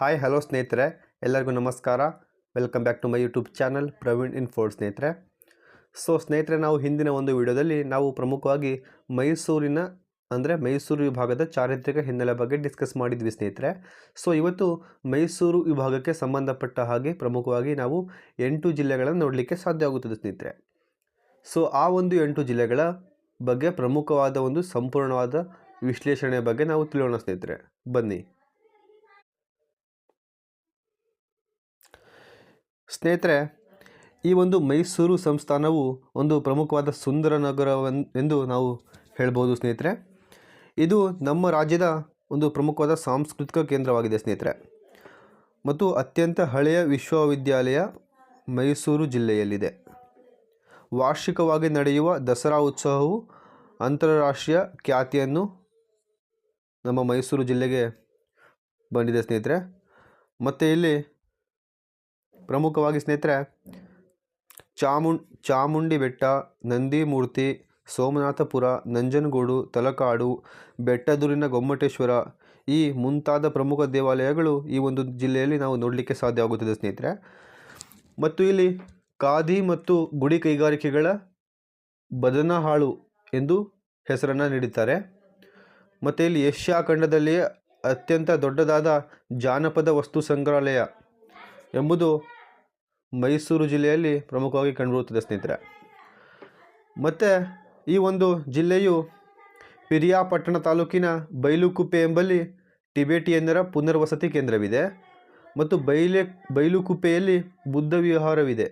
Hi hello ಸ್ನೇಹಿತರೆ. ಎಲ್ಲರಿಗೂ ನಮಸ್ಕಾರ. Welcome back to my YouTube channel Praveen in ford ಸ್ನೇಹಿತರೆ. ಸೊ ಸ್ನೇಹಿತರೆ, ನಾವು ಹಿಂದಿನ ಒಂದು ವಿಡಿಯೋದಲ್ಲಿ ನಾವು ಪ್ರಮುಖವಾಗಿ ಮೈಸೂರಿನ, ಅಂದರೆ ಮೈಸೂರು ವಿಭಾಗದ ಚಾರಿತ್ರಿಕ ಹಿನ್ನೆಲೆ ಬಗ್ಗೆ ಡಿಸ್ಕಸ್ ಮಾಡಿದ್ವಿ ಸ್ನೇಹಿತರೆ. ಸೊ ಇವತ್ತು ಮೈಸೂರು ವಿಭಾಗಕ್ಕೆ ಸಂಬಂಧಪಟ್ಟ ಹಾಗೆ ಪ್ರಮುಖವಾಗಿ ನಾವು ಎಂಟು ಜಿಲ್ಲೆಗಳನ್ನು ನೋಡಲಿಕ್ಕೆ ಸಾಧ್ಯ ಆಗುತ್ತದೆ ಸ್ನೇಹಿತರೆ. ಸೊ ಆ ಒಂದು ಎಂಟು ಜಿಲ್ಲೆಗಳ ಬಗ್ಗೆ ಪ್ರಮುಖವಾದ ಒಂದು ಸಂಪೂರ್ಣವಾದ ವಿಶ್ಲೇಷಣೆಯ ಬಗ್ಗೆ ನಾವು ತಿಳಿಯೋಣ ಸ್ನೇಹಿತರೆ. ಬನ್ನಿ. ಸ್ನೇಹಿತರೆ, ಈ ಒಂದು ಮೈಸೂರು ಸಂಸ್ಥಾನವು ಒಂದು ಪ್ರಮುಖವಾದ ಸುಂದರ ನಗರವೆಂದು ನಾವು ಹೇಳ್ಬೋದು ಸ್ನೇಹಿತರೆ. ಇದು ನಮ್ಮ ರಾಜ್ಯದ ಒಂದು ಪ್ರಮುಖವಾದ ಸಾಂಸ್ಕೃತಿಕ ಕೇಂದ್ರವಾಗಿದೆ ಸ್ನೇಹಿತರೆ. ಮತ್ತು ಅತ್ಯಂತ ಹಳೆಯ ವಿಶ್ವವಿದ್ಯಾಲಯ ಮೈಸೂರು ಜಿಲ್ಲೆಯಲ್ಲಿದೆ. ವಾರ್ಷಿಕವಾಗಿ ನಡೆಯುವ ದಸರಾ ಉತ್ಸವವು ಅಂತಾರಾಷ್ಟ್ರೀಯ ಖ್ಯಾತಿಯನ್ನು ನಮ್ಮ ಮೈಸೂರು ಜಿಲ್ಲೆಗೆ ಬಂದಿದೆ ಸ್ನೇಹಿತರೆ. ಮತ್ತು ಇಲ್ಲಿ ಪ್ರಮುಖವಾಗಿ ಸ್ನೇಹಿತರೆ, ಚಾಮುಂ, ಚಾಮುಂಡಿ ಬೆಟ್ಟ ನಂದಿ ಮೂರ್ತಿ ಸೋಮನಾಥಪುರ, ನಂಜನಗೂಡು, ತಲಕಾಡು, ಬೆಟ್ಟದೂರಿನ ಗೊಮ್ಮಟೇಶ್ವರ, ಈ ಮುಂತಾದ ಪ್ರಮುಖ ದೇವಾಲಯಗಳು ಈ ಒಂದು ಜಿಲ್ಲೆಯಲ್ಲಿ ನಾವು ನೋಡಲಿಕ್ಕೆ ಸಾಧ್ಯ ಆಗುತ್ತದೆ ಸ್ನೇಹಿತರೆ. ಮತ್ತು ಇಲ್ಲಿ ಖಾದಿ ಮತ್ತು ಗುಡಿ ಕೈಗಾರಿಕೆಗಳ ಬದನಹಾಳು ಎಂದು ಹೆಸರನ್ನು ನೀಡುತ್ತಾರೆ ಮತ್ತು ಇಲ್ಲಿ ಏಷ್ಯಾ ಖಂಡದಲ್ಲಿಯೇ ಅತ್ಯಂತ ದೊಡ್ಡದಾದ ಜಾನಪದ ವಸ್ತು ಸಂಗ್ರಹಾಲಯ ಎಂಬುದು ಮೈಸೂರು ಜಿಲ್ಲೆಯಲ್ಲಿ ಪ್ರಮುಖವಾಗಿ ಕಂಡುಬರುತ್ತದೆ, ಸ್ನೇಹಿತರೆ. ಮತ್ತು ಈ ಒಂದು ಜಿಲ್ಲೆಯು ಪಿರಿಯಾಪಟ್ಟಣ ತಾಲೂಕಿನ ಬೈಲುಕುಪ್ಪೆ ಎಂಬಲ್ಲಿ ಟಿಬೇಟಿಯನ್ನರ ಪುನರ್ವಸತಿ ಕೇಂದ್ರವಿದೆ ಮತ್ತು ಬೈಲೆ, ಬೈಲುಕುಪ್ಪೆಯಲ್ಲಿ ಬುದ್ಧ ವಿಹಾರವಿದೆ.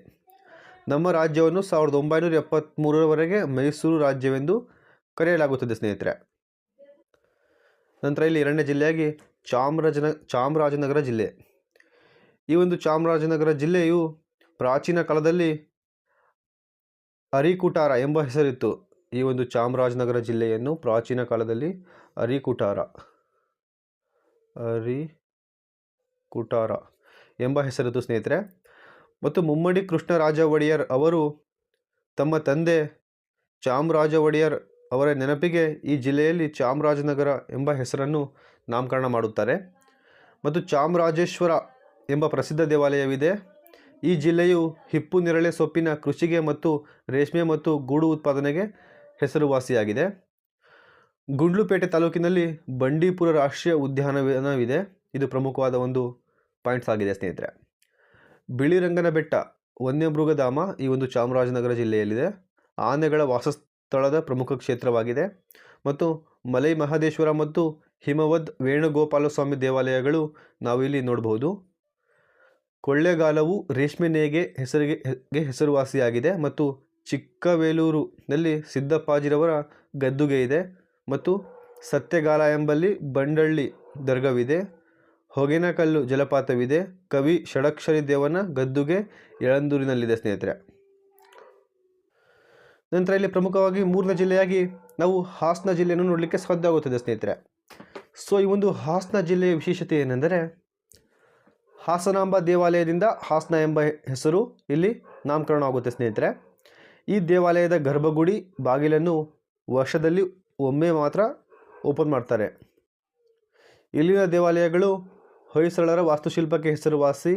ನಮ್ಮ ರಾಜ್ಯವನ್ನು ಸಾವಿರದ ಒಂಬೈನೂರ ಎಪ್ಪತ್ತ್ಮೂರರವರೆಗೆ ಮೈಸೂರು ರಾಜ್ಯವೆಂದು ಕರೆಯಲಾಗುತ್ತದೆ, ಸ್ನೇಹಿತರೆ. ನಂತರ ಇಲ್ಲಿ ಎರಡನೇ ಜಿಲ್ಲೆಯಾಗಿ ಚಾಮರಾಜನ, ಚಾಮರಾಜನಗರ ಜಿಲ್ಲೆ. ಈ ಒಂದು ಚಾಮರಾಜನಗರ ಜಿಲ್ಲೆಯು ಪ್ರಾಚೀನ ಕಾಲದಲ್ಲಿ ಅರಿಕುಟಾರ ಎಂಬ ಹೆಸರಿತ್ತು. ಈ ಒಂದು ಚಾಮರಾಜನಗರ ಜಿಲ್ಲೆಯನ್ನು ಪ್ರಾಚೀನ ಕಾಲದಲ್ಲಿ ಅರಿಕುಟಾರ ಅರಿ ಕುಟಾರ ಎಂಬ ಹೆಸರಿತ್ತು ಸ್ನೇಹಿತರೆ. ಮತ್ತು ಮುಮ್ಮಡಿ ಕೃಷ್ಣರಾಜ ಒಡೆಯರ್ ಅವರು ತಮ್ಮ ತಂದೆ ಚಾಮರಾಜ ಒಡೆಯರ್ ಅವರ ನೆನಪಿಗೆ ಈ ಜಿಲ್ಲೆಯಲ್ಲಿ ಚಾಮರಾಜನಗರ ಎಂಬ ಹೆಸರನ್ನು ನಾಮಕರಣ ಮಾಡುತ್ತಾರೆ. ಮತ್ತು ಚಾಮರಾಜೇಶ್ವರ ಎಂಬ ಪ್ರಸಿದ್ಧ ದೇವಾಲಯವಿದೆ. ಈ ಜಿಲ್ಲೆಯು ಹಿಪ್ಪು ನೇರಳೆ ಸೊಪ್ಪಿನ ಕೃಷಿಗೆ ಮತ್ತು ರೇಷ್ಮೆ ಮತ್ತು ಗೂಡು ಉತ್ಪಾದನೆಗೆ ಹೆಸರುವಾಸಿಯಾಗಿದೆ. ಗುಂಡ್ಲುಪೇಟೆ ತಾಲೂಕಿನಲ್ಲಿ ಬಂಡೀಪುರ ರಾಷ್ಟ್ರೀಯ ಉದ್ಯಾನವನವಿದೆ. ಇದು ಪ್ರಮುಖವಾದ ಒಂದು ಪಾಯಿಂಟ್ಸ್ ಆಗಿದೆ ಸ್ನೇಹಿತರೆ. ಬಿಳಿರಂಗನ ಬೆಟ್ಟ ವನ್ಯಮೃಗಧಾಮ ಈ ಒಂದು ಚಾಮರಾಜನಗರ ಜಿಲ್ಲೆಯಲ್ಲಿದೆ. ಆನೆಗಳ ವಾಸಸ್ಥಳದ ಪ್ರಮುಖ ಕ್ಷೇತ್ರವಾಗಿದೆ. ಮತ್ತು ಮಲೈ ಮಹದೇಶ್ವರ ಮತ್ತು ಹಿಮವದ್ ವೇಣುಗೋಪಾಲಸ್ವಾಮಿ ದೇವಾಲಯಗಳು ನಾವು ಇಲ್ಲಿ ನೋಡಬಹುದು. ಕೊಳ್ಳೇಗಾಲವು ರೇಷ್ಮೆ ನೇಗೆ ಹೆಸರಿಗೆ ಹೆಸರುವಾಸಿಯಾಗಿದೆ ಮತ್ತು ಚಿಕ್ಕವೇಲೂರಿನಲ್ಲಿ ಸಿದ್ದಪ್ಪಾಜಿರವರ ಗದ್ದುಗೆ ಇದೆ ಮತ್ತು ಸತ್ಯಗಾಲ ಎಂಬಲ್ಲಿ ಬಂಡಳ್ಳಿ ದರ್ಗವಿದೆ, ಹೊಗೆನಕಲ್ಲು ಜಲಪಾತವಿದೆ, ಕವಿ ಷಡಕ್ಷರಿ ದೇವನ ಗದ್ದುಗೆ ಯಳಂದೂರಿನಲ್ಲಿದೆ ಸ್ನೇಹಿತರೆ. ನಂತರ ಇಲ್ಲಿ ಪ್ರಮುಖವಾಗಿ ಮೂರನೇ ಜಿಲ್ಲೆಯಾಗಿ ನಾವು ಹಾಸನ ಜಿಲ್ಲೆಯನ್ನು ನೋಡಲಿಕ್ಕೆ ಸಾಧ್ಯ ಆಗುತ್ತದೆ ಸ್ನೇಹಿತರೆ. ಸೊ ಈ ಒಂದು ಹಾಸನ ಜಿಲ್ಲೆಯ ವಿಶೇಷತೆ ಏನೆಂದರೆ ಹಾಸನಾಂಬ ದೇವಾಲಯದಿಂದ ಹಾಸನ ಎಂಬ ಹೆಸರು ಇಲ್ಲಿ ನಾಮಕರಣ ಆಗುತ್ತೆ, ಸ್ನೇಹಿತರೆ. ಈ ದೇವಾಲಯದ ಗರ್ಭಗುಡಿ ಬಾಗಿಲನ್ನು ವರ್ಷದಲ್ಲಿ ಒಮ್ಮೆ ಮಾತ್ರ ಓಪನ್ ಮಾಡ್ತಾರೆ. ಇಲ್ಲಿನ ದೇವಾಲಯಗಳು ಹೊಯ್ಸಳರ ವಾಸ್ತುಶಿಲ್ಪಕ್ಕೆ ಹೆಸರುವಾಸಿ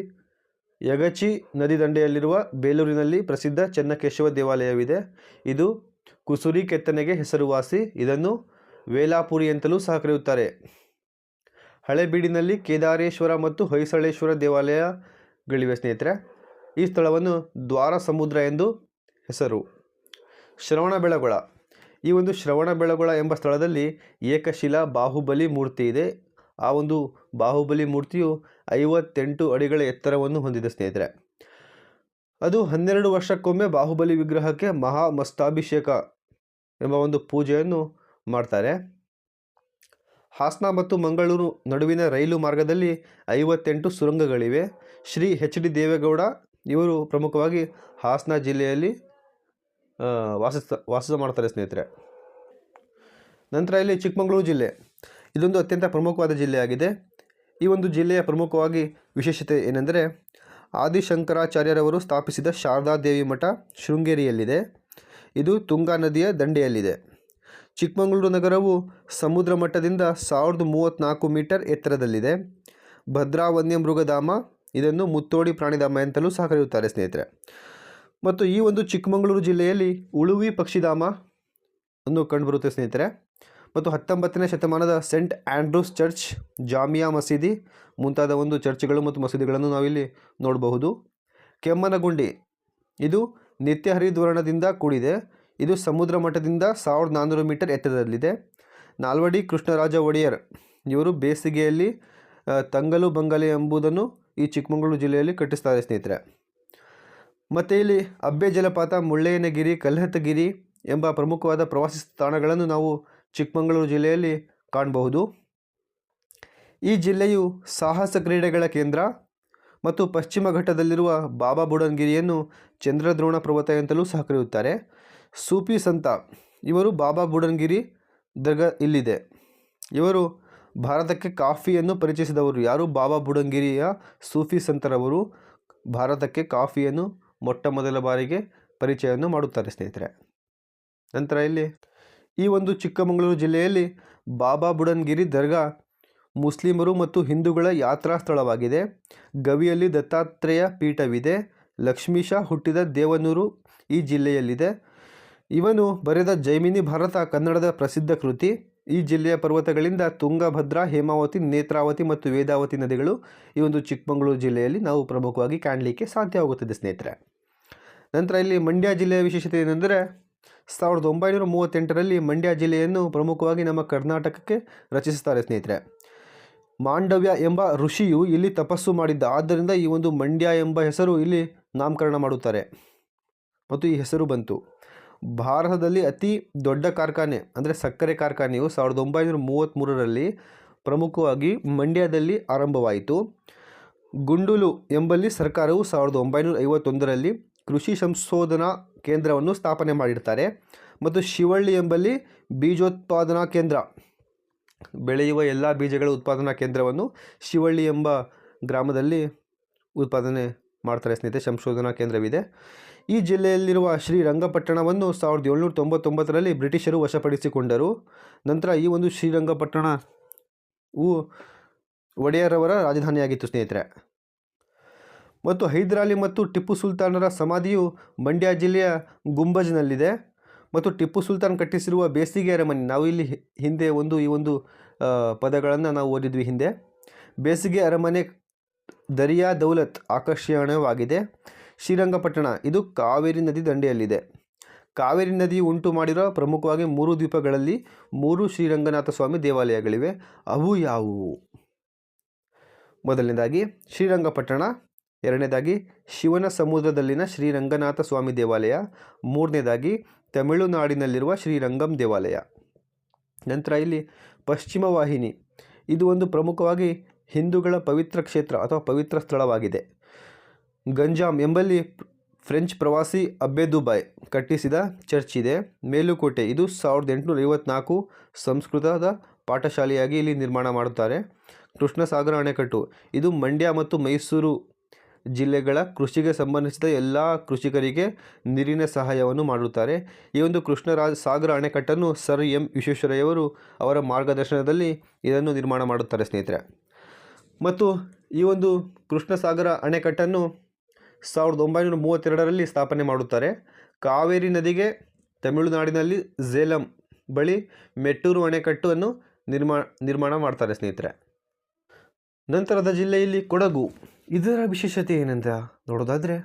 ಯಗಚಿ ನದಿ ದಂಡೆಯಲ್ಲಿರುವ ಬೇಲೂರಿನಲ್ಲಿ ಪ್ರಸಿದ್ಧ ಚೆನ್ನಕೇಶವ ದೇವಾಲಯವಿದೆ. ಇದು ಕುಸುರಿ ಕೆತ್ತನೆಗೆ ಹೆಸರುವಾಸಿ. ಇದನ್ನು ವೇಲಾಪುರಿ ಅಂತಲೂ ಸಹ ಕರೆಯುತ್ತಾರೆ. ಹಳೆಬೀಡಿನಲ್ಲಿ ಕೇದಾರೇಶ್ವರ ಮತ್ತು ಹೊಯ್ಸಳೇಶ್ವರ ದೇವಾಲಯಗಳಿವೆ, ಸ್ನೇಹಿತರೆ. ಈ ಸ್ಥಳವನ್ನು ದ್ವಾರ ಸಮುದ್ರ ಎಂದು ಹೆಸರು. ಶ್ರವಣಬೆಳಗೊಳ ಈ ಒಂದು ಶ್ರವಣಬೆಳಗೊಳ ಎಂಬ ಸ್ಥಳದಲ್ಲಿ ಏಕಶಿಲಾ ಬಾಹುಬಲಿ ಮೂರ್ತಿ ಇದೆ. ಆ ಒಂದು ಬಾಹುಬಲಿ ಮೂರ್ತಿಯು ಐವತ್ತೆಂಟು ಅಡಿಗಳ ಎತ್ತರವನ್ನು ಹೊಂದಿದೆ, ಸ್ನೇಹಿತರೆ. ಅದು ಹನ್ನೆರಡು ವರ್ಷಕ್ಕೊಮ್ಮೆ ಬಾಹುಬಲಿ ವಿಗ್ರಹಕ್ಕೆ ಮಹಾ ಮಸ್ತಾಭಿಷೇಕ ಎಂಬ ಒಂದು ಪೂಜೆಯನ್ನು ಮಾಡ್ತಾರೆ. ಹಾಸನ ಮತ್ತು ಮಂಗಳೂರು ನಡುವಿನ ರೈಲು ಮಾರ್ಗದಲ್ಲಿ ಐವತ್ತೆಂಟು ಸುರಂಗಗಳಿವೆ. ಶ್ರೀ ಎಚ್ ಡಿ ದೇವೇಗೌಡ ಇವರು ಪ್ರಮುಖವಾಗಿ ಹಾಸನ ಜಿಲ್ಲೆಯಲ್ಲಿ ವಾಸಿಸ್ತ ವಾಸ ಮಾಡ್ತಾರೆ ಸ್ನೇಹಿತರೆ. ನಂತರ ಇಲ್ಲಿ ಚಿಕ್ಕಮಗಳೂರು ಜಿಲ್ಲೆ. ಇದೊಂದು ಅತ್ಯಂತ ಪ್ರಮುಖವಾದ ಜಿಲ್ಲೆಯಾಗಿದೆ. ಈ ಒಂದು ಜಿಲ್ಲೆಯ ಪ್ರಮುಖವಾಗಿ ವಿಶೇಷತೆ ಏನೆಂದರೆ, ಆದಿಶಂಕರಾಚಾರ್ಯರವರು ಸ್ಥಾಪಿಸಿದ ಶಾರದಾದೇವಿ ಮಠ ಶೃಂಗೇರಿಯಲ್ಲಿದೆ. ಇದು ತುಂಗಾ ನದಿಯ ದಂಡೆಯಲ್ಲಿದೆ. ಚಿಕ್ಕಮಗಳೂರು ನಗರವು ಸಮುದ್ರ ಮಟ್ಟದಿಂದ ಸಾವಿರದ ಮೂವತ್ತ್ನಾಲ್ಕು ಮೀಟರ್ ಎತ್ತರದಲ್ಲಿದೆ. ಭದ್ರಾ ವನ್ಯಮೃಗಧಾಮ ಇದನ್ನು ಮುತ್ತೋಡಿ ಪ್ರಾಣಿಧಾಮ ಅಂತಲೂ ಸಹ ಕರೆಯುತ್ತಾರೆ ಸ್ನೇಹಿತರೆ. ಮತ್ತು ಈ ಒಂದು ಚಿಕ್ಕಮಗಳೂರು ಜಿಲ್ಲೆಯಲ್ಲಿ ಉಳುವಿ ಪಕ್ಷಿಧಾಮ ಅನ್ನು ಕಂಡುಬರುತ್ತೆ ಸ್ನೇಹಿತರೆ. ಮತ್ತು ಹತ್ತೊಂಬತ್ತನೇ ಶತಮಾನದ ಸೆಂಟ್ ಆಂಡ್ರೂಸ್ ಚರ್ಚ್, ಜಾಮಿಯಾ ಮಸೀದಿ ಮುಂತಾದ ಒಂದು ಚರ್ಚ್ಗಳು ಮತ್ತು ಮಸೀದಿಗಳನ್ನು ನಾವಿಲ್ಲಿ ನೋಡಬಹುದು. ಕೆಮ್ಮನಗುಂಡಿ, ಇದು ನಿತ್ಯ ಹರಿದ್ವರ್ಣದಿಂದ ಕೂಡಿದೆ. ಇದು ಸಮುದ್ರ ಮಟ್ಟದಿಂದ ಸಾವಿರದ ನಾನ್ನೂರು ಮೀಟರ್ ಎತ್ತರದಲ್ಲಿದೆ. ನಾಲ್ವಡಿ ಕೃಷ್ಣರಾಜ ಒಡೆಯರ್, ಇವರು ಬೇಸಿಗೆಯಲ್ಲಿ ತಂಗಲು ಬಂಗಲೆ ಎಂಬುದನ್ನು ಈ ಚಿಕ್ಕಮಗಳೂರು ಜಿಲ್ಲೆಯಲ್ಲಿ ಕಟ್ಟಿಸ್ತಾರೆ ಸ್ನೇಹಿತರೆ. ಮತ್ತು ಇಲ್ಲಿ ಅಬ್ಬೆ ಜಲಪಾತ, ಮುಳ್ಳಯ್ಯನಗಿರಿ, ಕಲ್ಹತ್ತಗಿರಿ ಎಂಬ ಪ್ರಮುಖವಾದ ಪ್ರವಾಸಿ ತಾಣಗಳನ್ನು ನಾವು ಚಿಕ್ಕಮಗಳೂರು ಜಿಲ್ಲೆಯಲ್ಲಿ ಕಾಣಬಹುದು. ಈ ಜಿಲ್ಲೆಯು ಸಾಹಸ ಕ್ರೀಡೆಗಳ ಕೇಂದ್ರ ಮತ್ತು ಪಶ್ಚಿಮ ಘಟ್ಟದಲ್ಲಿರುವ ಬಾಬಾ ಬುಡನ್ಗಿರಿಯನ್ನು ಚಂದ್ರದ್ರೋಣ ಪರ್ವತ ಅಂತಲೂ ಸಹ ಕರೆಯುತ್ತಾರೆ. ಸೂಫಿ ಸಂತ. ಇವರು ಬಾಬಾ ಬುಡನ್ಗಿರಿ ದರ್ಗಾ ಇಲ್ಲಿದೆ. ಇವರು ಭಾರತಕ್ಕೆ ಕಾಫಿಯನ್ನು ಪರಿಚಯಿಸಿದವರು ಯಾರು? ಬಾಬಾ ಬುಡನ್ಗಿರಿಯ ಸೂಫಿ ಸಂತರವರು ಭಾರತಕ್ಕೆ ಕಾಫಿಯನ್ನು ಮೊಟ್ಟ ಮೊದಲ ಬಾರಿಗೆ ಪರಿಚಯವನ್ನು ಮಾಡುತ್ತಾರೆ ಸ್ನೇಹಿತರೆ. ನಂತರ ಇಲ್ಲಿ, ಈ ಒಂದು ಚಿಕ್ಕಮಗಳೂರು ಜಿಲ್ಲೆಯಲ್ಲಿ ಬಾಬಾ ಬುಡನ್ಗಿರಿ ದರ್ಗಾ ಮುಸ್ಲಿಮರು ಮತ್ತು ಹಿಂದೂಗಳ ಯಾತ್ರಾ ಸ್ಥಳವಾಗಿದೆ. ಗವಿಯಲ್ಲಿ ದತ್ತಾತ್ರೇಯ ಪೀಠವಿದೆ. ಲಕ್ಷ್ಮೀಶ ಹುಟ್ಟಿದ ದೇವನೂರು ಈ ಜಿಲ್ಲೆಯಲ್ಲಿದೆ. ಇವನು ಬರೆದ ಜೈಮಿನಿ ಭಾರತ ಕನ್ನಡದ ಪ್ರಸಿದ್ಧ ಕೃತಿ. ಈ ಜಿಲ್ಲೆಯ ಪರ್ವತಗಳಿಂದ ತುಂಗಭದ್ರಾ, ಹೇಮಾವತಿ, ನೇತ್ರಾವತಿ ಮತ್ತು ವೇದಾವತಿ ನದಿಗಳು ಈ ಒಂದು ಚಿಕ್ಕಮಗಳೂರು ಜಿಲ್ಲೆಯಲ್ಲಿ ನಾವು ಪ್ರಮುಖವಾಗಿ ಕಾಣಲಿಕ್ಕೆ ಸಾಧ್ಯವಾಗುತ್ತದೆ ಸ್ನೇಹಿತರೆ. ನಂತರ ಇಲ್ಲಿ ಮಂಡ್ಯ ಜಿಲ್ಲೆಯ ವಿಶೇಷತೆ ಏನೆಂದರೆ, ಸಾವಿರದ ಒಂಬೈನೂರ ಮೂವತ್ತೆಂಟರಲ್ಲಿ ಮಂಡ್ಯ ಜಿಲ್ಲೆಯನ್ನು ಪ್ರಮುಖವಾಗಿ ನಮ್ಮ ಕರ್ನಾಟಕಕ್ಕೆ ರಚಿಸುತ್ತಾರೆ ಸ್ನೇಹಿತರೆ. ಮಾಂಡವ್ಯ ಎಂಬ ಋಷಿಯು ಇಲ್ಲಿ ತಪಸ್ಸು ಮಾಡಿದ್ದ. ಆದ್ದರಿಂದ ಈ ಒಂದು ಮಂಡ್ಯ ಎಂಬ ಹೆಸರು ಇಲ್ಲಿ ನಾಮಕರಣ ಮಾಡುತ್ತಾರೆ. ಮತ್ತು ಈ ಹೆಸರು ಬಂತು. ಭಾರತದಲ್ಲಿ ಅತಿ ದೊಡ್ಡ ಕಾರ್ಖಾನೆ, ಅಂದರೆ ಸಕ್ಕರೆ ಕಾರ್ಖಾನೆಯು ಸಾವಿರದ ಒಂಬೈನೂರ ಮೂವತ್ತ್ಮೂರರಲ್ಲಿ ಪ್ರಮುಖವಾಗಿ ಮಂಡ್ಯದಲ್ಲಿ ಆರಂಭವಾಯಿತು. ಗುಂಡುಲು ಎಂಬಲ್ಲಿ ಸರ್ಕಾರವು ಸಾವಿರದ ಒಂಬೈನೂರ ಐವತ್ತೊಂದರಲ್ಲಿ ಕೃಷಿ ಸಂಶೋಧನಾ ಕೇಂದ್ರವನ್ನು ಸ್ಥಾಪನೆ ಮಾಡಿರ್ತಾರೆ ಮತ್ತು ಶಿವಳ್ಳಿ ಎಂಬಲ್ಲಿ ಬೀಜೋತ್ಪಾದನಾ ಕೇಂದ್ರ, ಬೆಳೆಯುವ ಎಲ್ಲ ಬೀಜಗಳ ಉತ್ಪಾದನಾ ಕೇಂದ್ರವನ್ನು ಶಿವಳ್ಳಿ ಎಂಬ ಗ್ರಾಮದಲ್ಲಿ ಉತ್ಪಾದನೆ ಮಾಡ್ತಾರೆ ಸ್ನೇಹಿತರೆ, ಸಂಶೋಧನಾ ಕೇಂದ್ರವಿದೆ. ಈ ಜಿಲ್ಲೆಯಲ್ಲಿರುವ ಶ್ರೀರಂಗಪಟ್ಟಣವನ್ನು ಸಾವಿರದ ಏಳ್ನೂರ ತೊಂಬತ್ತೊಂಬತ್ತರಲ್ಲಿ ಬ್ರಿಟಿಷರು ವಶಪಡಿಸಿಕೊಂಡರು. ನಂತರ ಈ ಒಂದು ಶ್ರೀರಂಗಪಟ್ಟಣವು ಒಡೆಯರವರ ರಾಜಧಾನಿಯಾಗಿತ್ತು, ಸ್ನೇಹಿತರೆ. ಮತ್ತು ಹೈದರಾಲಿ ಮತ್ತು ಟಿಪ್ಪು ಸುಲ್ತಾನರ ಸಮಾಧಿಯು ಮಂಡ್ಯ ಜಿಲ್ಲೆಯ ಗುಂಬಜ್ನಲ್ಲಿದೆ. ಮತ್ತು ಟಿಪ್ಪು ಸುಲ್ತಾನ್ ಕಟ್ಟಿಸಿರುವ ಬೇಸಿಗೆ ಅರಮನೆ, ನಾವು ಇಲ್ಲಿ ಹಿಂದೆ ಒಂದು, ಈ ಒಂದು ಪದಗಳನ್ನು ನಾವು ಓದಿದ್ವಿ ಹಿಂದೆ. ಬೇಸಿಗೆ ಅರಮನೆ ದರಿಯಾ ದೌಲತ್ ಆಕರ್ಷಣೀಯವಾಗಿದೆ. ಶ್ರೀರಂಗಪಟ್ಟಣ. ಇದು ಕಾವೇರಿ ನದಿ ದಂಡೆಯಲ್ಲಿದೆ. ಕಾವೇರಿ ನದಿ ಉಂಟು ಮಾಡಿರೋ ಪ್ರಮುಖವಾಗಿ ಮೂರು ದ್ವೀಪಗಳಲ್ಲಿ ಮೂರು ಶ್ರೀರಂಗನಾಥ ಸ್ವಾಮಿ ದೇವಾಲಯಗಳಿವೆ. ಅವು ಯಾವುವು? ಮೊದಲನೇದಾಗಿ ಶ್ರೀರಂಗಪಟ್ಟಣ, ಎರಡನೇದಾಗಿ ಶಿವನ ಸಮುದ್ರದಲ್ಲಿನ ಶ್ರೀರಂಗನಾಥ ಸ್ವಾಮಿ ದೇವಾಲಯ, ಮೂರನೇದಾಗಿ ತಮಿಳುನಾಡಿನಲ್ಲಿರುವ ಶ್ರೀರಂಗಂ ದೇವಾಲಯ. ನಂತರ ಇಲ್ಲಿ ಪಶ್ಚಿಮ ವಾಹಿನಿ. ಇದು ಒಂದು ಪ್ರಮುಖವಾಗಿ ಹಿಂದೂಗಳ ಪವಿತ್ರ ಕ್ಷೇತ್ರ ಅಥವಾ ಪವಿತ್ರ ಸ್ಥಳವಾಗಿದೆ. ಗಂಜಾಮ್ ಎಂಬಲ್ಲಿ ಫ್ರೆಂಚ್ ಪ್ರವಾಸಿ ಅಬ್ಬೆದುಬಾಯ್ ಕಟ್ಟಿಸಿದ ಚರ್ಚ್ ಇದೆ. ಮೇಲುಕೋಟೆ, ಇದು ಸಾವಿರದ ಎಂಟುನೂರ ಐವತ್ನಾಲ್ಕು ಸಂಸ್ಕೃತದ ಪಾಠಶಾಲೆಯಾಗಿ ಇಲ್ಲಿ ನಿರ್ಮಾಣ ಮಾಡುತ್ತಾರೆ. ಕೃಷ್ಣಸಾಗರ ಅಣೆಕಟ್ಟು, ಇದು ಮಂಡ್ಯ ಮತ್ತು ಮೈಸೂರು ಜಿಲ್ಲೆಗಳ ಕೃಷಿಗೆ ಸಂಬಂಧಿಸಿದ ಎಲ್ಲ ಕೃಷಿಕರಿಗೆ ನೀರಿನ ಸಹಾಯವನ್ನು ಮಾಡುತ್ತಾರೆ ಈ ಒಂದು ಕೃಷ್ಣರಾಜ ಸಾಗರ ಅಣೆಕಟ್ಟನ್ನು ಸರ್ ಎಂ ವಿಶ್ವೇಶ್ವರಯ್ಯವರು ಅವರ ಮಾರ್ಗದರ್ಶನದಲ್ಲಿ ಇದನ್ನು ನಿರ್ಮಾಣ ಮಾಡುತ್ತಾರೆ ಸ್ನೇಹಿತರೆ. ಮತ್ತು ಈ ಒಂದು ಕೃಷ್ಣಸಾಗರ ಅಣೆಕಟ್ಟನ್ನು ಸಾವಿರದ ಒಂಬೈನೂರ ಮೂವತ್ತೆರಡರಲ್ಲಿ ಸ್ಥಾಪನೆ ಮಾಡುತ್ತಾರೆ. ಕಾವೇರಿ ನದಿಗೆ ತಮಿಳುನಾಡಿನಲ್ಲಿ ಝೇಲಂ ಬಳಿ ಮೆಟ್ಟೂರು ಅಣೆಕಟ್ಟನ್ನು ನಿರ್ಮಾ, ನಿರ್ಮಾಣ ಮಾಡ್ತಾರೆ ಸ್ನೇಹಿತರೆ. ನಂತರದ ಜಿಲ್ಲೆಯಲ್ಲಿ ಕೊಡಗು. ಇದರ ವಿಶೇಷತೆ ಏನಂತ ನೋಡೋದಾದರೆ,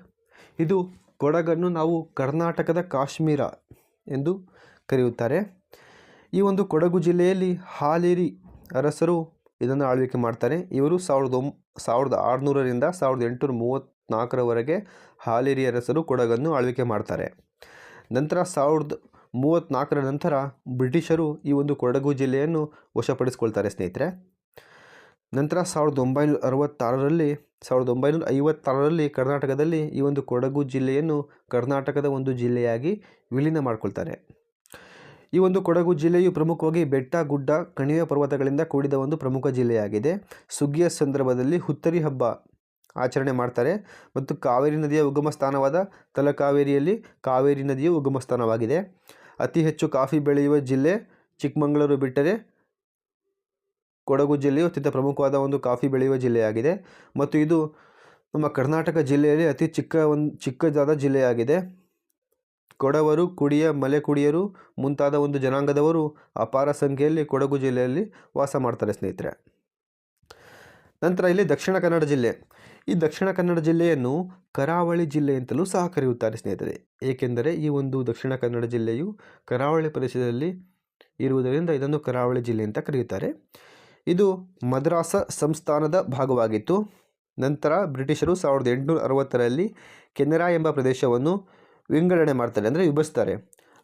ಇದು ಕೊಡಗನ್ನು ನಾವು ಕರ್ನಾಟಕದ ಕಾಶ್ಮೀರ ಎಂದು ಕರೆಯುತ್ತಾರೆ. ಈ ಒಂದು ಕೊಡಗು ಜಿಲ್ಲೆಯಲ್ಲಿ ಹಾಲೇರಿ ಅರಸರು ಇದನ್ನು ಆಳ್ವಿಕೆ ಮಾಡ್ತಾರೆ. ಇವರು ಸಾವಿರದ ಒಂ ಸಾವಿರದ ಆರುನೂರರಿಂದ ಸಾವಿರದ ಎಂಟುನೂರ ಮೂವತ್ತ್ನಾಲ್ಕರವರೆಗೆ ಹಾಲೇರಿ ಅರಸರು ಕೊಡಗನ್ನು ಆಳ್ವಿಕೆ ಮಾಡ್ತಾರೆ. ನಂತರ ಸಾವಿರದ ಮೂವತ್ತ್ನಾಲ್ಕರ ನಂತರ ಬ್ರಿಟಿಷರು ಈ ಒಂದು ಕೊಡಗು ಜಿಲ್ಲೆಯನ್ನು ವಶಪಡಿಸ್ಕೊಳ್ತಾರೆ ಸ್ನೇಹಿತರೆ. ನಂತರ ಸಾವಿರದ ಒಂಬೈನೂರ ಅರವತ್ತಾರರಲ್ಲಿ ಸಾವಿರದ ಒಂಬೈನೂರ ಐವತ್ತಾರರಲ್ಲಿ ಕರ್ನಾಟಕದಲ್ಲಿ ಈ ಒಂದು ಕೊಡಗು ಜಿಲ್ಲೆಯನ್ನು ಕರ್ನಾಟಕದ ಒಂದು ಜಿಲ್ಲೆಯಾಗಿ ವಿಲೀನ ಮಾಡ್ಕೊಳ್ತಾರೆ. ಈ ಒಂದು ಕೊಡಗು ಜಿಲ್ಲೆಯು ಪ್ರಮುಖವಾಗಿ ಬೆಟ್ಟ, ಗುಡ್ಡ, ಕಣಿವೆ ಪರ್ವತಗಳಿಂದ ಕೂಡಿದ ಒಂದು ಪ್ರಮುಖ ಜಿಲ್ಲೆಯಾಗಿದೆ. ಸುಗ್ಗಿಯ ಸಂದರ್ಭದಲ್ಲಿ ಹುತ್ತರಿ ಹಬ್ಬ ಆಚರಣೆ ಮಾಡ್ತಾರೆ. ಮತ್ತು ಕಾವೇರಿ ನದಿಯ ಉಗಮ ಸ್ಥಾನವಾದ ತಲಕಾವೇರಿಯಲ್ಲಿ ಕಾವೇರಿ ನದಿಯು ಉಗಮ ಸ್ಥಾನವಾಗಿದೆ. ಅತಿ ಹೆಚ್ಚು ಕಾಫಿ ಬೆಳೆಯುವ ಜಿಲ್ಲೆ ಚಿಕ್ಕಮಗಳೂರು ಬಿಟ್ಟರೆ ಕೊಡಗು ಜಿಲ್ಲೆಯು ಅತ್ಯಂತ ಪ್ರಮುಖವಾದ ಒಂದು ಕಾಫಿ ಬೆಳೆಯುವ ಜಿಲ್ಲೆಯಾಗಿದೆ. ಮತ್ತು ಇದು ನಮ್ಮ ಕರ್ನಾಟಕ ಜಿಲ್ಲೆಯಲ್ಲಿ ಅತಿ ಚಿಕ್ಕ ಒಂದು, ಚಿಕ್ಕದಾದ ಜಿಲ್ಲೆಯಾಗಿದೆ. ಕೊಡವರು, ಕುಡಿಯ, ಮಲೆ ಕುಡಿಯರು, ಮುಂತಾದ ಒಂದು ಜನಾಂಗದವರು ಅಪಾರ ಸಂಖ್ಯೆಯಲ್ಲಿ ಕೊಡಗು ಜಿಲ್ಲೆಯಲ್ಲಿ ವಾಸ ಮಾಡ್ತಾರೆ ಸ್ನೇಹಿತರೆ. ನಂತರ ಇಲ್ಲಿ ದಕ್ಷಿಣ ಕನ್ನಡ ಜಿಲ್ಲೆ. ಈ ದಕ್ಷಿಣ ಕನ್ನಡ ಜಿಲ್ಲೆಯನ್ನು ಕರಾವಳಿ ಜಿಲ್ಲೆ ಅಂತಲೂ ಸಹ ಕರೆಯುತ್ತಾರೆ ಸ್ನೇಹಿತರೆ. ಏಕೆಂದರೆ ಈ ಒಂದು ದಕ್ಷಿಣ ಕನ್ನಡ ಜಿಲ್ಲೆಯು ಕರಾವಳಿ ಪ್ರದೇಶದಲ್ಲಿ ಇರುವುದರಿಂದ ಇದನ್ನು ಕರಾವಳಿ ಜಿಲ್ಲೆ ಅಂತ ಕರೆಯುತ್ತಾರೆ. ಇದು ಮದ್ರಾಸ ಸಂಸ್ಥಾನದ ಭಾಗವಾಗಿತ್ತು. ನಂತರ ಬ್ರಿಟಿಷರು ಸಾವಿರದ ಎಂಟುನೂರ ಅರವತ್ತರಲ್ಲಿ ಕೆನರಾ ಎಂಬ ಪ್ರದೇಶವನ್ನು ವಿಂಗಡಣೆ ಮಾಡ್ತಾರೆ ಅಂದರೆ ವಿಭಜಿಸ್ತಾರೆ.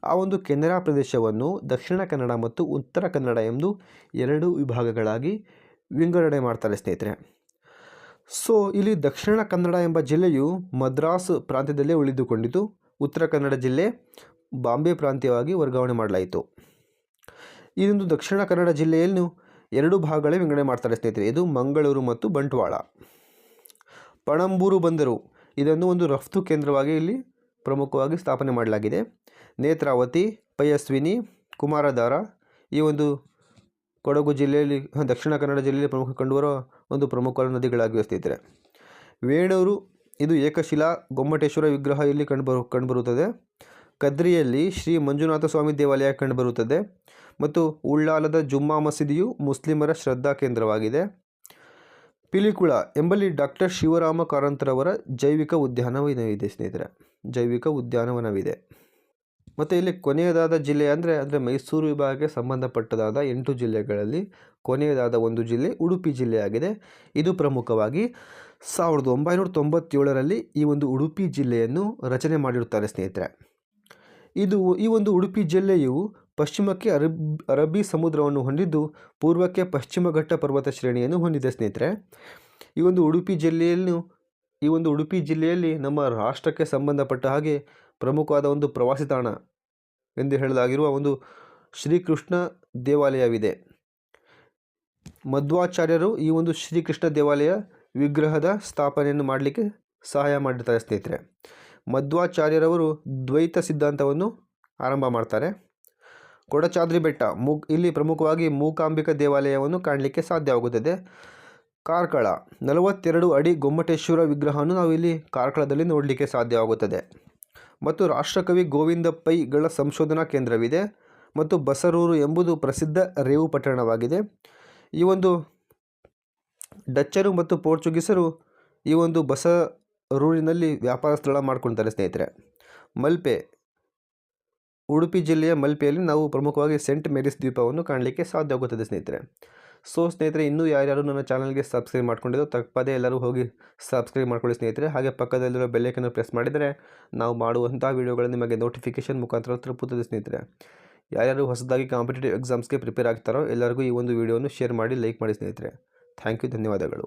ಆ ಒಂದು ಕೆನರಾ ಪ್ರದೇಶವನ್ನು ದಕ್ಷಿಣ ಕನ್ನಡ ಮತ್ತು ಉತ್ತರ ಕನ್ನಡ ಎಂದು ಎರಡು ವಿಭಾಗಗಳಾಗಿ ವಿಂಗಡಣೆ ಮಾಡ್ತಾರೆ ಸ್ನೇಹಿತರೆ. ಸೊ, ಇಲ್ಲಿ ದಕ್ಷಿಣ ಕನ್ನಡ ಎಂಬ ಜಿಲ್ಲೆಯು ಮದ್ರಾಸ್ ಪ್ರಾಂತ್ಯದಲ್ಲೇ ಉಳಿದುಕೊಂಡಿತು ಉತ್ತರ ಕನ್ನಡ ಜಿಲ್ಲೆ ಬಾಂಬೆ ಪ್ರಾಂತ್ಯವಾಗಿ ವರ್ಗಾವಣೆ ಮಾಡಲಾಯಿತು. ಇದೊಂದು ದಕ್ಷಿಣ ಕನ್ನಡ ಜಿಲ್ಲೆಯನ್ನು ಎರಡು ಭಾಗಗಳೇ ವಿಂಗಡಣೆ ಮಾಡ್ತಾರೆ ಸ್ನೇಹಿತರೆ. ಇದು ಮಂಗಳೂರು ಮತ್ತು ಬಂಟ್ವಾಳ. ಪಣಂಬೂರು ಬಂದರು. ಇದನ್ನು ಒಂದು ರಫ್ತು ಕೇಂದ್ರವಾಗಿ ಇಲ್ಲಿ ಪ್ರಮುಖವಾಗಿ ಸ್ಥಾಪನೆ ಮಾಡಲಾಗಿದೆ. ನೇತ್ರಾವತಿ, ಪಯಸ್ವಿನಿ, ಕುಮಾರಧಾರ ಈ ಒಂದು ಕೊಡಗು ಜಿಲ್ಲೆಯಲ್ಲಿ ದಕ್ಷಿಣ ಕನ್ನಡ ಜಿಲ್ಲೆಯಲ್ಲಿ ಪ್ರಮುಖ ಕಂಡುಬರುವ ಒಂದು ಪ್ರಮುಖ ನದಿಗಳಾಗಿವೆ ಸ್ನೇಹಿತರೆ ವೇಣೂರು, ಇದು ಏಕಶಿಲಾ, ಗೊಮ್ಮಟೇಶ್ವರ ವಿಗ್ರಹ ಇಲ್ಲಿ ಕಂಡುಬರು, ಕಂಡುಬರುತ್ತದೆ. ಕದ್ರಿಯಲ್ಲಿ ಶ್ರೀ ಮಂಜುನಾಥ ಸ್ವಾಮಿ ದೇವಾಲಯ ಕಂಡುಬರುತ್ತದೆ. ಮತ್ತು ಉಳ್ಳಾಲದ ಜುಮ್ಮಾ ಮಸೀದಿಯು ಮುಸ್ಲಿಮರ ಶ್ರದ್ಧಾ ಕೇಂದ್ರವಾಗಿದೆ. ಪಿಲಿಕುಳ ಎಂಬಲ್ಲಿ ಡಾಕ್ಟರ್ ಶಿವರಾಮ ಕಾರಂತರವರ ಜೈವಿಕ ಉದ್ಯಾನವನವಿದೆ ಸ್ನೇಹಿತರೆ. ಜೈವಿಕ ಉದ್ಯಾನವನವಿದೆ. ಮತ್ತು ಇಲ್ಲಿ ಕೊನೆಯದಾದ ಜಿಲ್ಲೆ ಅಂದರೆ ಅಂದರೆ ಮೈಸೂರು ವಿಭಾಗಕ್ಕೆ ಸಂಬಂಧಪಟ್ಟದಾದ ಎಂಟು ಜಿಲ್ಲೆಗಳಲ್ಲಿ ಕೊನೆಯದಾದ ಒಂದು ಜಿಲ್ಲೆ ಉಡುಪಿ ಜಿಲ್ಲೆಯಾಗಿದೆ. ಇದು ಪ್ರಮುಖವಾಗಿ ಸಾವಿರದ ಒಂಬೈನೂರ ತೊಂಬತ್ತೇಳರಲ್ಲಿ ಈ ಒಂದು ಉಡುಪಿ ಜಿಲ್ಲೆಯನ್ನು ರಚನೆ ಮಾಡಿರುತ್ತಾರೆ ಸ್ನೇಹಿತರೆ. ಇದು ಈ ಒಂದು ಉಡುಪಿ ಜಿಲ್ಲೆಯು ಪಶ್ಚಿಮಕ್ಕೆ ಅರಬ್, ಅರಬ್ಬಿ ಸಮುದ್ರವನ್ನು ಹೊಂದಿದ್ದು ಪೂರ್ವಕ್ಕೆ ಪಶ್ಚಿಮ ಘಟ್ಟ ಪರ್ವತ ಶ್ರೇಣಿಯನ್ನು ಹೊಂದಿದೆ ಸ್ನೇಹಿತರೆ. ಈ ಒಂದು ಉಡುಪಿ ಜಿಲ್ಲೆಯನ್ನು ಈ ಒಂದು ಉಡುಪಿ ಜಿಲ್ಲೆಯಲ್ಲಿ ನಮ್ಮ ರಾಷ್ಟ್ರಕ್ಕೆ ಸಂಬಂಧಪಟ್ಟ ಹಾಗೆ ಪ್ರಮುಖವಾದ ಒಂದು ಪ್ರವಾಸಿ ತಾಣ ಎಂದು ಹೇಳಲಾಗಿರುವ ಒಂದು ಶ್ರೀಕೃಷ್ಣ ದೇವಾಲಯವಿದೆ. ಮಧ್ವಾಚಾರ್ಯರು ಈ ಒಂದು ಶ್ರೀಕೃಷ್ಣ ದೇವಾಲಯ ವಿಗ್ರಹದ ಸ್ಥಾಪನೆಯನ್ನು ಮಾಡಲಿಕ್ಕೆ ಸಹಾಯ ಮಾಡಿರ್ತಾರೆ ಸ್ನೇಹಿತರೆ. ಮಧ್ವಾಚಾರ್ಯರವರು ದ್ವೈತ ಸಿದ್ಧಾಂತವನ್ನು ಆರಂಭ ಮಾಡ್ತಾರೆ. ಕೊಡಚಾದ್ರಿ ಬೆಟ್ಟ ಮೂ, ಇಲ್ಲಿ ಪ್ರಮುಖವಾಗಿ ಮೂಕಾಂಬಿಕ ದೇವಾಲಯವನ್ನು ಕಾಣಲಿಕ್ಕೆ ಸಾಧ್ಯವಾಗುತ್ತದೆ ಕಾರ್ಕಳ ನಲವತ್ತೆರಡು ಅಡಿ ಗೊಮ್ಮಟೇಶ್ವರ ವಿಗ್ರಹವನ್ನು ನಾವು ಇಲ್ಲಿ ಕಾರ್ಕಳದಲ್ಲಿ ನೋಡಲಿಕ್ಕೆ ಸಾಧ್ಯವಾಗುತ್ತದೆ ಮತ್ತು ರಾಷ್ಟ್ರಕವಿ ಗೋವಿಂದ ಪೈಗಳ ಸಂಶೋಧನಾ ಕೇಂದ್ರವಿದೆ ಮತ್ತು ಬಸರೂರು ಎಂಬುದು ಪ್ರಸಿದ್ಧ ರೇವು ಪಟ್ಟಣವಾಗಿದೆ. ಈ ಒಂದು ಡಚ್ಚರು ಮತ್ತು ಪೋರ್ಚುಗೀಸರು ಈ ಒಂದು ಬಸರೂರಿನಲ್ಲಿ ವ್ಯಾಪಾರ ಸ್ಥಳ ಮಾಡ್ಕೊಳ್ತಾರೆ ಸ್ನೇಹಿತರೆ. ಮಲ್ಪೆ, ಉಡುಪಿ ಜಿಲ್ಲೆಯ ಮಲ್ಪೆಯಲ್ಲಿ ನಾವು ಪ್ರಮುಖವಾಗಿ ಸೆಂಟ್ ಮೇರಿಸ್ ದ್ವೀಪವನ್ನು ಕಾಣಲಿಕ್ಕೆ ಸಾಧ್ಯವಾಗುತ್ತದೆ ಸ್ನೇಹಿತರೆ. ಸೊ ಸ್ನೇಹಿತರೆ, ಇನ್ನೂ ಯಾರ್ಯಾರು ನನ್ನ ಚಾನಲ್ಗೆ ಸಬ್ಸ್ಕ್ರೈಬ್ ಮಾಡ್ಕೊಂಡಿದ್ದು ತಪ್ಪದೇ ಎಲ್ಲರೂ ಹೋಗಿ ಸಬ್ಸ್ಕ್ರೈಬ್ ಮಾಡ್ಕೊಳ್ಳಿ ಸ್ನೇಹಿತರೆ. ಹಾಗೆ ಪಕ್ಕದಲ್ಲಿರೋ ಬೆಲ್ಲೈಕನ್ನು ಪ್ರೆಸ್ ಮಾಡಿದರೆ ನಾವು ಮಾಡುವಂಥ ವೀಡಿಯೋಗಳು ನಿಮಗೆ ನೋಟಿಫಿಕೇಷನ್ ಮುಖಾಂತರ ತಲುಪುತ್ತದೆ ಸ್ನೇಹಿತರೆ. ಯಾರ್ಯಾರು ಹೊಸದಾಗಿ ಕಾಂಪಿಟೇಟಿವ್ ಎಕ್ಸಾಮ್ಸ್ಗೆ ಪ್ರಿಪೇರ್ ಆಗ್ತಾರೋ ಎಲ್ಲರಿಗೂ ಈ ಒಂದು ವೀಡಿಯೋವನ್ನು ಶೇರ್ ಮಾಡಿ ಲೈಕ್ ಮಾಡಿ ಸ್ನೇಹಿತರೆ. ಥ್ಯಾಂಕ್ ಯು ಧನ್ಯವಾದಗಳು.